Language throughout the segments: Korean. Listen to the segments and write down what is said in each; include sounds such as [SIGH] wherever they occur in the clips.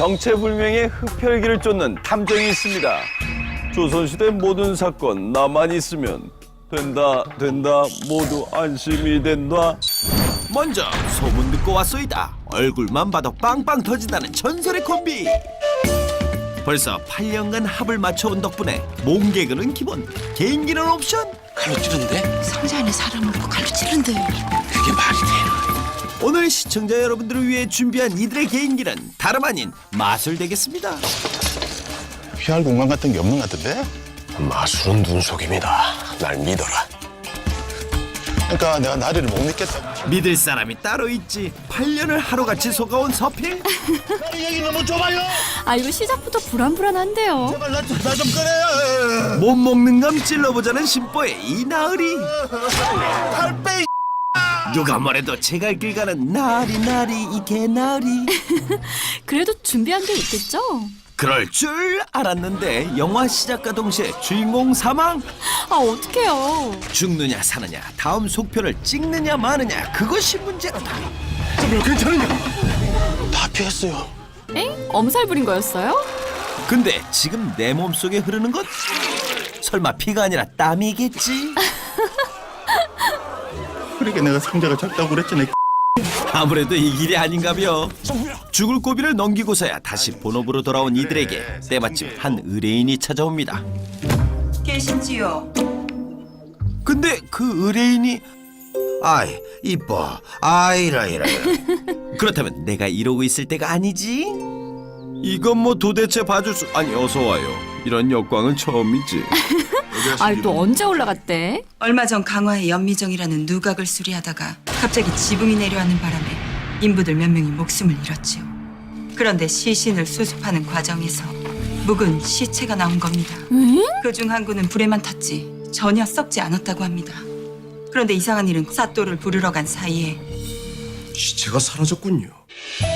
정체불명의 흡혈귀를 쫓는 탐정이 있습니다. 조선시대 모든 사건 나만 있으면 된다 된다 모두 안심이 된다. 먼저 소문 듣고 왔소이다. 얼굴만 봐도 빵빵 터진다는 전설의 콤비. 벌써 8년간 합을 맞춰온 덕분에 몸개그는 기본, 개인기는 옵션. 가르치는데? 상자 안에 사람을 놓고 칼로 찌른데 그게 말이 돼? 오늘 시청자 여러분들을 위해 준비한 이들의 개인기는 다름 아닌 마술 되겠습니다. 피할 공간 같은 게 없는 것 같은데? 마술은 눈속임이다. 날 믿어라. 그러니까 내가 나리를 못 믿겠다. 믿을 사람이 따로 있지. 8년을 하루같이 속아온 서필. [LAUGHS] 나리 얘기 너무 좁아요. 아 이거 시작부터 불안불안한데요 제발 나좀 꺼내. 못 먹는 감 찔러보자는 심보의 이 나으리. 팔빼. 누가 뭐래도 제갈 길 가는 나리 나리 이 개나리. [LAUGHS] 그래도 준비한 게 있겠죠? 그럴 줄 알았는데 영화 시작과 동시에 주인공 사망. 아 어떡해요 죽느냐 사느냐 다음 속편을 찍느냐 마느냐 그것이 문제로다. 괜찮으냐? 다 피했어요. 엥? 엄살 부린 거였어요? 근데 지금 내 몸속에 흐르는 것 설마 피가 아니라 땀이겠지? [LAUGHS] 그러니까 내가 상자가 작다고 그랬잖아. [LAUGHS] 아무래도 이 길이 아닌가벼. 죽을 고비를 넘기고서야 다시 본업으로 돌아온 이들에게 때마침 한 의뢰인이 찾아옵니다. 계신지요? 근데 그 의뢰인이 아이, 이뻐. 아이라 이라. [LAUGHS] 그렇다면 내가 이러고 있을 때가 아니지? 이건 뭐 도대체 봐줄 수 아니 어서 와요. 이런 역광은 처음이지. [LAUGHS] 아이 또 언제 올라갔대? 얼마 전 강화의 연미정이라는 누각을 수리하다가 갑자기 지붕이 내려앉는 바람에 인부들 몇 명이 목숨을 잃었지요. 그런데 시신을 수습하는 과정에서 묵은 시체가 나온 겁니다. 응? 그중 한 구는 불에만 탔지 전혀 썩지 않았다고 합니다. 그런데 이상한 일은 사또를 부르러 간 사이에 시체가 사라졌군요.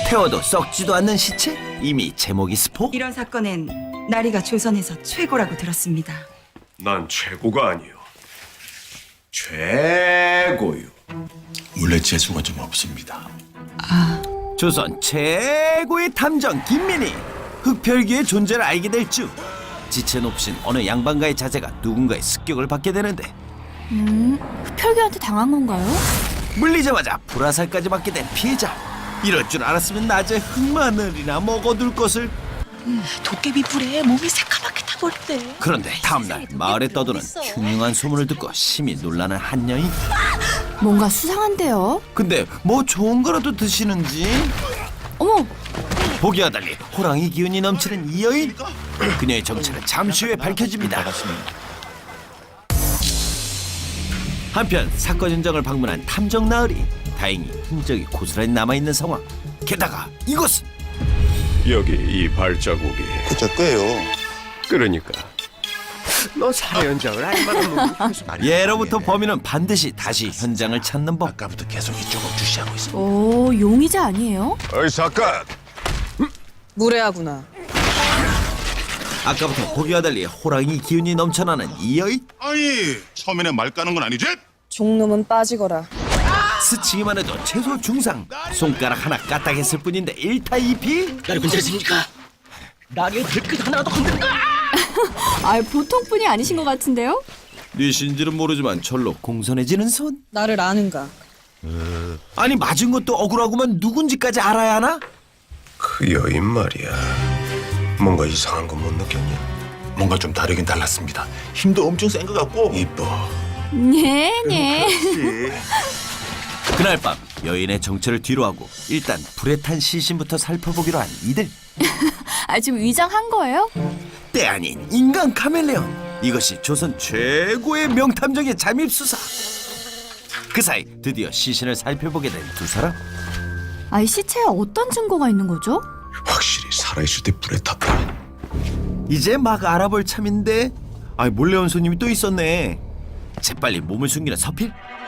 태워도 썩지도 않는 시체? 이미 제목이 스포? 이런 사건엔 나리가 조선에서 최고라고 들었습니다. 난 최고가 아니요. 최고요. 원래 재수가 좀 없습니다. 조선 최고의 탐정 김민희 흑별기의 존재를 알게 될중 지체 높신 어느 양반가의 자제가 누군가의 습격을 받게 되는데 음? 흡혈귀한테 당한 건가요? 물리자마자 불화살까지 맞게 된 피해자 이럴 줄 알았으면 낮에 흑마늘이나 먹어둘 것을 도깨비 불에 몸이 새까맣게 타버렸대. 그런데 다음날 마을에 떠도는 흉흉한 소문을 듣고 심히 놀라는 한 여인. 뭔가 수상한데요? 근데 뭐 좋은 거라도 드시는지? 어머! 보기와 달리 호랑이 기운이 넘치는 이 여인. 그녀의 정체는 잠시 후에 밝혀집니다. 한편 사건 현장을 방문한 탐정 나으리. 다행히 흔적이 고스란히 남아 있는 상황. 게다가 이곳은 여기 이 발자국이 그저 거예요. 그러니까 너 현장을 알만한 놈이 예로부터 범인은 반드시 다시 현장을 찾는 법 아까부터 계속 이쪽을 주시하고 있어. 오 용의자 아니에요? 어이 잠깐 무례하구나. 아까부터 보기와 달리 호랑이 기운이 넘쳐나는 이 여인 아니 처음에는 말 까는 건 아니지? 종놈은 빠지거라. 스치기만 해도 최소 중상 손가락 하나 까딱했을 뿐인데 일타이피 나를 건드렸습니까? 나의 들끝 하나도 건드린 거야! [LAUGHS] 아 보통 분이 아니신 것 같은데요? 뉘신지는 모르지만 절로 공손해지는 손 나를 아는가? 아니 맞은 것도 억울하구만 누군지까지 알아야 하나? 그 여인 말이야. 뭔가 이상한 거 못 느꼈냐? 뭔가 좀 다르긴 달랐습니다. 힘도 엄청 센 것 같고. 이뻐. 네 네 [LAUGHS] 그날 밤 여인의 정체를 뒤로하고 일단 불에 탄 시신부터 살펴보기로 한 이들. [LAUGHS] 아 지금 위장한 거예요? 때 아닌 인간 카멜레온. 이것이 조선 최고의 명탐정의 잠입 수사. 그 사이 드디어 시신을 살펴보게 된 두 사람. 아이 시체에 어떤 증거가 있는 거죠? 확실히 살아있을 때 불에 탔다. 이제 막 알아볼 참인데. 아이 몰래 온 손님이 또 있었네. 재빨리 몸을 숨기는 서필. 아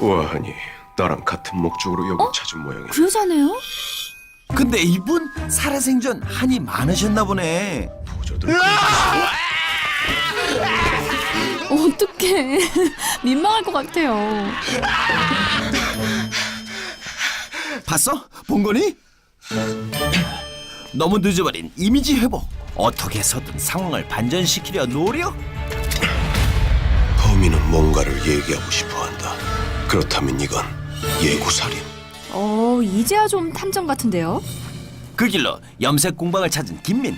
우아하니 나랑 같은 목적으로 여기 찾은 모양이야 그 여자네요? 근데 이분 살아생전 한이 많으셨나 보네 부조들 어떡해 [LAUGHS] 민망할 것 같아요 봤어? 본 거니? 너무 늦어버린 이미지 회복. 어떻게 해서든 상황을 반전시키려 노력. 범인은 뭔가를 얘기하고 싶어한다. 그렇다면 이건 예고살인. 어, 이제야 좀 탐정 같은데요? 그 길로 염색 공방을 찾은 김민.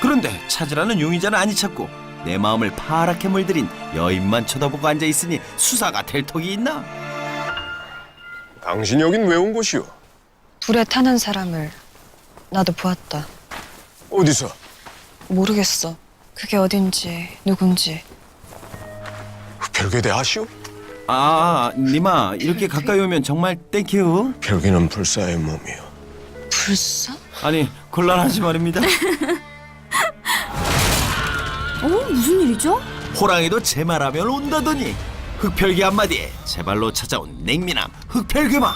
그런데 찾으라는 용의자는 아니 찾고 내 마음을 파랗게 물들인 여인만 쳐다보고 앉아 있으니 수사가 될 턱이 있나? 당신 여긴 왜온 곳이오? 불에 타는 사람을 나도 보았다. 어디서? 모르겠어. 그게 어딘지 누군지. 별개대 아시오? 아, 니마 이렇게 가까이 오면 정말 땡큐. 별개는 불사의 몸이오. 불사? 아니 곤란하지 말입니다. 어, 무슨 일이죠? 호랑이도 제 말하면 온다더니 흑별귀 한마디에 제 발로 찾아온 냉미남 흑별귀마.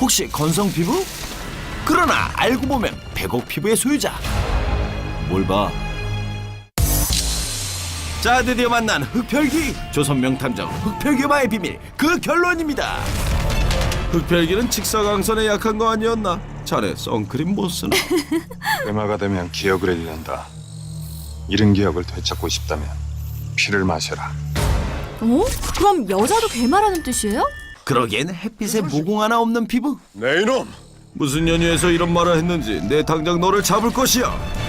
혹시 건성 피부? 그러나 알고 보면 백옥 피부의 소유자. 뭘 봐? 자 드디어 만난 흑별귀 조선 명 탐정 흑별귀마의 비밀 그 결론입니다. 흑별귀는 직사광선에 약한 거 아니었나? 자네 선크림 못 쓰나? 대마가 되면 기억을 잃는다. 잃은 기억을 되찾고 싶다면 피를 마셔라. 어? 그럼 여자도 괴마라는 뜻이에요? 그러기엔 햇빛에 모공 하나 없는 피부. 내 이놈! 무슨 연유에서 이런 말을 했는지 내 당장 너를 잡을 것이야.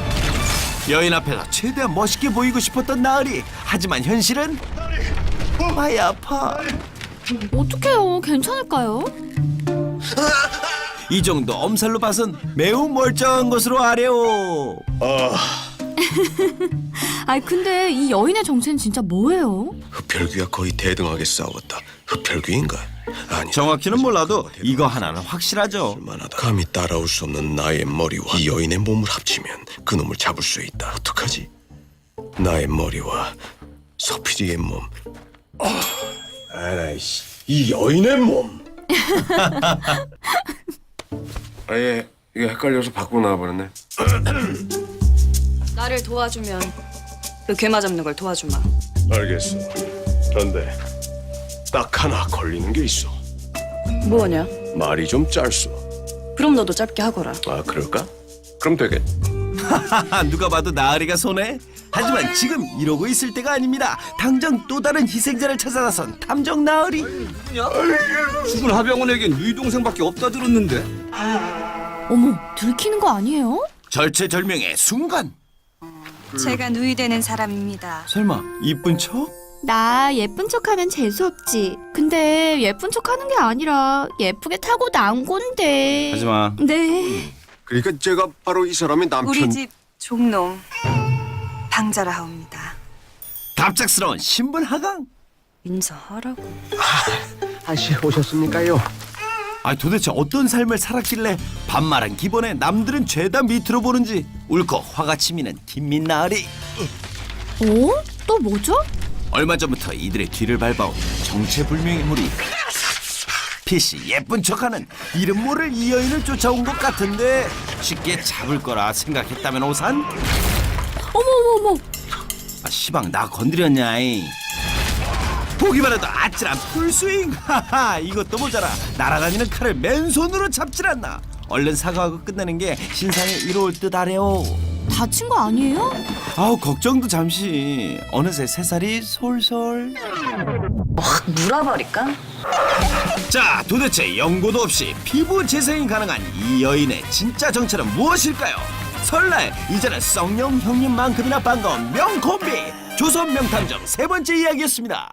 여인 앞에서 최대한 멋있게 보이고 싶었던 나으리. 하지만 현실은 많이 아파. 어떡해요? 괜찮을까요? 이 정도 엄살로 봐선 매우 멀쩡한 것으로 아래오. [LAUGHS] 아니, 근데 이 여인의 정체는 진짜 뭐예요? 흡혈귀와 거의 대등하게 싸웠다. 흡혈귀인가? 아니 정확히는 몰라도 이거 하나는 확실하죠. 만하다. 감히 따라올 수 없는 나의 머리와 이 여인의 몸을 합치면 그 놈을 잡을 수 있다. 어떡하지? 나의 머리와 서피리의 몸. 아이씨, 이 여인의 몸. [LAUGHS] 아예 이게 헷갈려서 밖으로 나와버렸네. 나를 도와주면 그 괴마 잡는 걸 도와주마. 알겠어. 그런데 딱 하나 걸리는 게 있어. 뭐냐? 말이 좀 짧소. 그럼 너도 짧게 하거라. 아 그럴까? 그럼 되겠. 하하, 누가 봐도 나으리가 손해. 하지만 지금 이러고 있을 때가 아닙니다. 당장 또 다른 희생자를 찾아 나선 탐정 나으리. 죽은 하병원에겐 네 동생밖에 없다 들었는데. 어머, 들키는 거 아니에요? 절체절명의 순간. 제가 누이되는 사람입니다. 설마 이쁜 척? 나 예쁜 척하면 재수 없지. 근데 예쁜 척하는 게 아니라 예쁘게 타고 난 건데. 하지마. 네. 그러니까 제가 바로 이 사람의 남편. 우리 집 종놈 방자라 하옵니다. 갑작스러운 신분 하강. 인사하라고. 아씨 오셨습니까요? 아 도대체 어떤 삶을 살았길래 반말한 기본에 남들은 죄다 밑으로 보는지 울컥 화가 치미는 김민 나으리. 어? 또 뭐죠? 얼마 전부터 이들의 뒤를 밟아온 정체불명의 무리. 피씨 예쁜 척하는 이름 모를 이 여인을 쫓아온 것 같은데 쉽게 잡을 거라 생각했다면 오산? 어머, 어머, 어머. 아 시방 나 건드렸냐 이. 보기만 해도 아찔한 풀스윙. 하하 이것도 모자라. 날아다니는 칼을 맨손으로 잡질 않나. 얼른 사과하고 끝내는 게 신상에 이로울 듯 하래요. 다친 거 아니에요? 아우 걱정도 잠시. 어느새 새살이 솔솔. 물어버릴까? 자 도대체 연고도 없이 피부 재생이 가능한 이 여인의 진짜 정체는 무엇일까요? 설날 이제는 썩령 형님만큼이나 반가운 명콤비. 조선 명탐정 세 번째 이야기였습니다